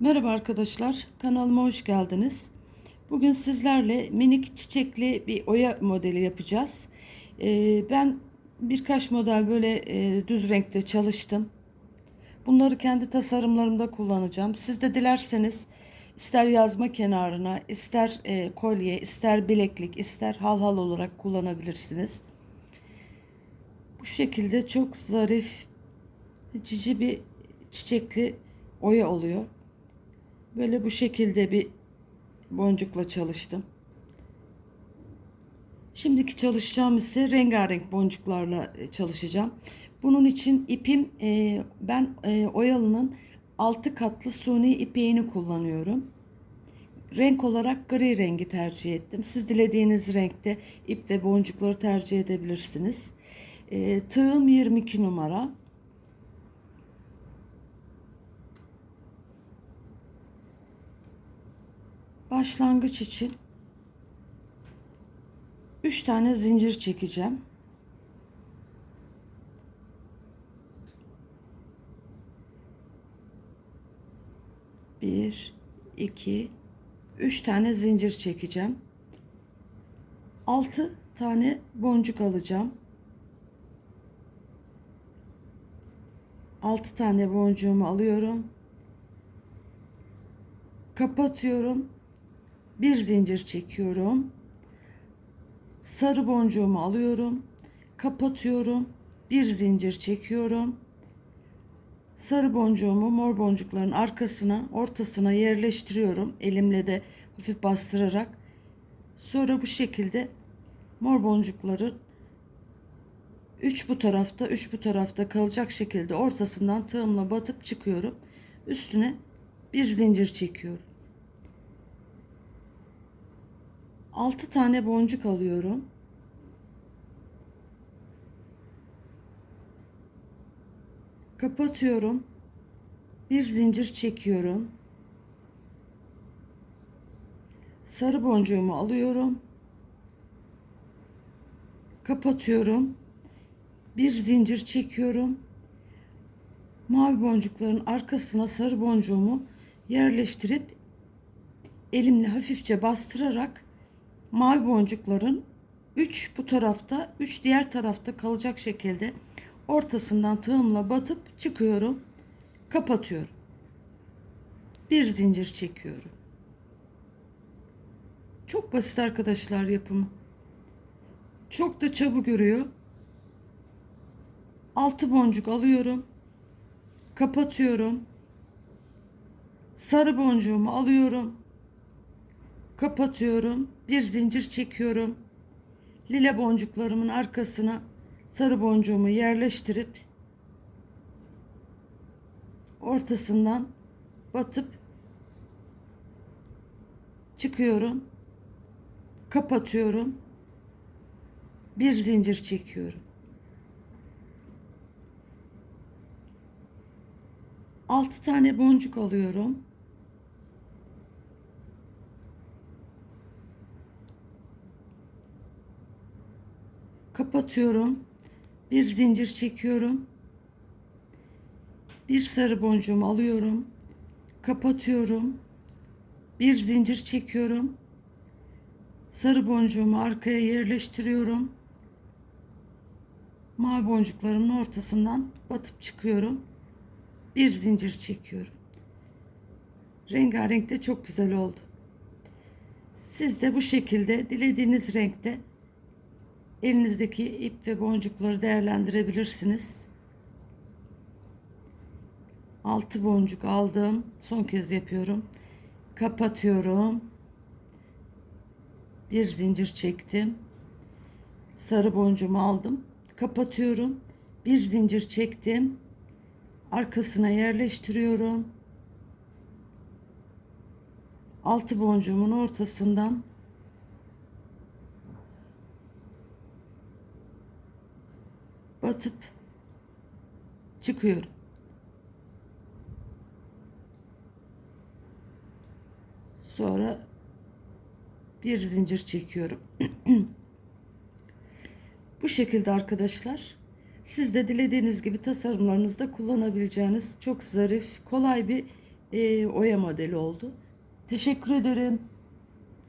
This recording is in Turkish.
Merhaba arkadaşlar, kanalıma hoş geldiniz. Bugün sizlerle minik çiçekli bir oya modeli yapacağız. Ee, ben birkaç model böyle e, düz renkte çalıştım. Bunları kendi tasarımlarımda kullanacağım. Siz de dilerseniz ister yazma kenarına, ister e, kolye, ister bileklik, ister halhal olarak kullanabilirsiniz. Bu şekilde çok zarif, cici bir çiçekli oya oluyor. Böyle bu şekilde bir boncukla çalıştım. Şimdiki çalışacağım ise rengarenk boncuklarla e, çalışacağım. Bunun için ipim e, ben e, Oyalı'nın 6 katlı suni ipeğini kullanıyorum. Renk olarak gri rengi tercih ettim. Siz dilediğiniz renkte ip ve boncukları tercih edebilirsiniz. Tığım 22 numara. Başlangıç için 3 tane zincir çekeceğim. Bir, iki, üç tane zincir çekeceğim. Altı tane boncuk alacağım. Altı tane boncuğumu alıyorum. Kapatıyorum bir zincir çekiyorum. Sarı boncuğumu alıyorum. Kapatıyorum. Bir zincir çekiyorum. Sarı boncuğumu mor boncukların arkasına, ortasına yerleştiriyorum. Elimle de hafif bastırarak. Sonra bu şekilde mor boncukların üç bu tarafta, üç bu tarafta kalacak şekilde ortasından tığımla batıp çıkıyorum. Üstüne bir zincir çekiyorum. 6 tane boncuk alıyorum. Kapatıyorum. Bir zincir çekiyorum. Sarı boncuğumu alıyorum. Kapatıyorum. Bir zincir çekiyorum. Mavi boncukların arkasına sarı boncuğumu yerleştirip elimle hafifçe bastırarak mavi boncukların 3 bu tarafta 3 diğer tarafta kalacak şekilde ortasından tığımla batıp çıkıyorum. Kapatıyorum. Bir zincir çekiyorum. Çok basit arkadaşlar yapımı. Çok da çabuk görüyor 6 boncuk alıyorum. Kapatıyorum. Sarı boncuğumu alıyorum kapatıyorum. Bir zincir çekiyorum. Lila boncuklarımın arkasına sarı boncuğumu yerleştirip ortasından batıp çıkıyorum. Kapatıyorum. Bir zincir çekiyorum. Altı tane boncuk alıyorum. Kapatıyorum. Bir zincir çekiyorum. Bir sarı boncuğumu alıyorum. Kapatıyorum. Bir zincir çekiyorum. Sarı boncuğumu arkaya yerleştiriyorum. Mavi boncuklarımın ortasından batıp çıkıyorum. Bir zincir çekiyorum. Rengarenk de çok güzel oldu. Siz de bu şekilde dilediğiniz renkte elinizdeki ip ve boncukları değerlendirebilirsiniz. 6 boncuk aldım. Son kez yapıyorum. Kapatıyorum. Bir zincir çektim. Sarı boncuğumu aldım. Kapatıyorum. Bir zincir çektim. Arkasına yerleştiriyorum. Altı boncuğumun ortasından batıp çıkıyorum. Sonra bir zincir çekiyorum. Bu şekilde arkadaşlar. Siz de dilediğiniz gibi tasarımlarınızda kullanabileceğiniz çok zarif, kolay bir e, oya modeli oldu. Teşekkür ederim.